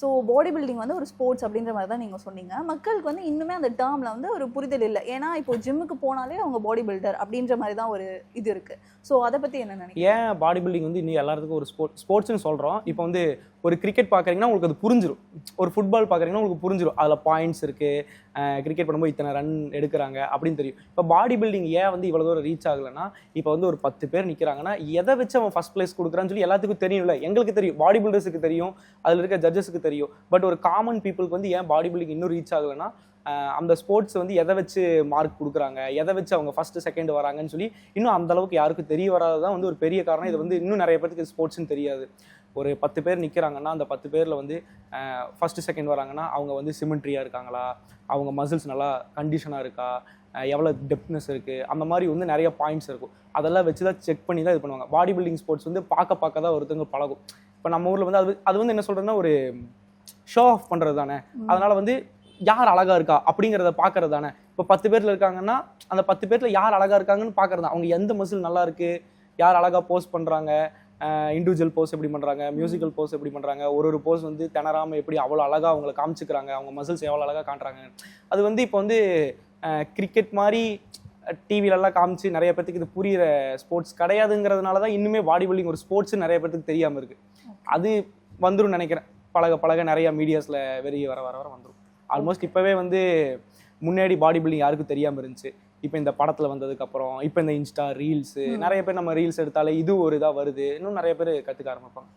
So body building வந்து ஒரு sports அப்படின்ற மாதிரி தான் நீங்கள் சொன்னீங்க. மக்களுக்கு வந்து இன்னுமே அந்த டேர்மில் வந்து ஒரு புரிதல் இல்லை. ஏன்னா இப்போ ஜிம்முக்கு போனாலே அவங்க பாடி பில்டர் அப்படின்ற மாதிரி தான் ஒரு இது இருக்குது ஸோ அதை பற்றி என்ன நினைக்கிறேன் ஏன் பாடி பில்டிங் வந்து இன்னும் எல்லாத்துக்கும் ஒரு ஸ்போர்ட் ஸ்போர்ட்ஸ்னு சொல்கிறோம் இப்போ வந்து ஒரு கிரிக்கெட் பார்க்குறீங்கன்னா உங்களுக்கு அது புரிஞ்சிடும் ஒரு ஃபுட்பால் பார்க்குறீங்கன்னா உங்களுக்கு புரிஞ்சிடும் அதில் பாயிண்ட்ஸ் இருக்குது கிரிக்கெட் பண்ணும்போது இத்தனை ரன் எடுக்கிறாங்க அப்படின்னு தெரியும். இப்போ பாடி பில்டிங் ஏன் வந்து இவ்வளோ தூரம் ரீச் ஆகலைன்னா இப்போ வந்து ஒரு பத்து பேர் நிற்கிறாங்கன்னா எதை வச்சு அவன் ஃபஸ்ட் பிளேஸ் கொடுக்குறான்னு சொல்லி எல்லாத்துக்கும் தெரியும்ல எங்களுக்கு தெரியும். பாடி பில்டர்ஸுக்கு தெரியும். அதில் இருக்க ஜட்ஜஸுக்கு தெரியும். பட் ஒரு காமன் பீப்புளுக்கு வந்து ஏன் பாடி பில்டிங் இன்னும் ரீச் ஆகலைன்னா அந்த ஸ்போர்ட்ஸ் வந்து எதை வச்சு மார்க் கொடுக்குறாங்க? எதை வச்சு அவங்க ஃபஸ்ட்டு செகண்ட் வராங்கன்னு சொல்லி இன்னும் அந்த அளவுக்கு யாருக்கும் தெரிய வராததான் வந்து ஒரு பெரிய காரணம். இது வந்து இன்னும் நிறைய பேருக்கு ஸ்போர்ட்ஸ்னு தெரியாது. ஒரு பத்து பேர் நிற்கிறாங்கன்னா அந்த பத்து பேரில் வந்து ஃபர்ஸ்ட் செகண்ட் வராங்கன்னா அவங்க வந்து சிமெண்ட்ரியாக இருக்காங்களா? அவங்க மசில்ஸ் நல்லா கண்டிஷனாக இருக்கா? எவ்வளோ டெப்த்னஸ் இருக்குது அந்த மாதிரி வந்து நிறைய பாயிண்ட்ஸ் இருக்கும். அதெல்லாம் வச்சு தான் செக் பண்ணி தான் இது பண்ணுவாங்க. பாடி பில்டிங் ஸ்போர்ட்ஸ் வந்து பார்க்க பார்க்க தான் ஒருத்தவங்க பழகும். இப்போ நம்ம ஊரில் வந்து அது அது வந்து என்ன சொல்கிறதுன்னா ஒரு ஷோ ஆஃப் பண்ணுறது தானே? அதனால வந்து யார் அழகா இருக்கா? அப்படிங்கிறத பார்க்கறது தானே? இப்போ பத்து பேர்ல இருக்காங்கன்னா அந்த பத்து பேர்ல யார் அழகா இருக்காங்கன்னு பார்க்கறது அவங்க எந்த மசில் நல்லா இருக்கு? யார் அழகா போஸ் பண்றாங்க? இண்டிவிஜுவல் போஸ் எப்படி பண்ணுறாங்க மியூசிக்கல் போஸ் எப்படி பண்ணுறாங்க ஒரு ஒரு போஸ் வந்து திணறாமல் எப்படி அவ்வளோ அழகாக அவங்கள காமிச்சிக்கிறாங்க அவங்க மசில்ஸ் எவ்வளோ அழகாக காட்டுறாங்க. அது வந்து இப்போ வந்து கிரிக்கெட் மாதிரி டிவிலெல்லாம் காமிச்சு நிறைய பேர்த்துக்கு இது புரியிற ஸ்போர்ட்ஸ் கிடையாதுங்கிறதுனால தான் இன்னுமே பாடி பில்டிங் ஒரு ஸ்போர்ட்ஸ் நிறைய பேர்த்துக்கு தெரியாமல் இருக்குது அது வந்துடும் நினைக்கிறேன். பழக பழக நிறைய மீடியாஸில் வெளியே வர வர வர வந்துடும் ஆல்மோஸ்ட் இப்போவே வந்து முன்னாடி பாடி பில்டிங் யாருக்கும் தெரியாமல் இருந்துச்சு. இப்போ இந்த படத்துல வந்ததுக்கு அப்புறம் இப்போ இந்த இன்ஸ்டா ரீல்ஸ் நிறைய பேர் நம்ம ரீல்ஸ் எடுத்தாலே இது ஒரு இதா வருது. இன்னும் நிறைய பேர் கத்துக்க ஆரம்பிப்பாங்க.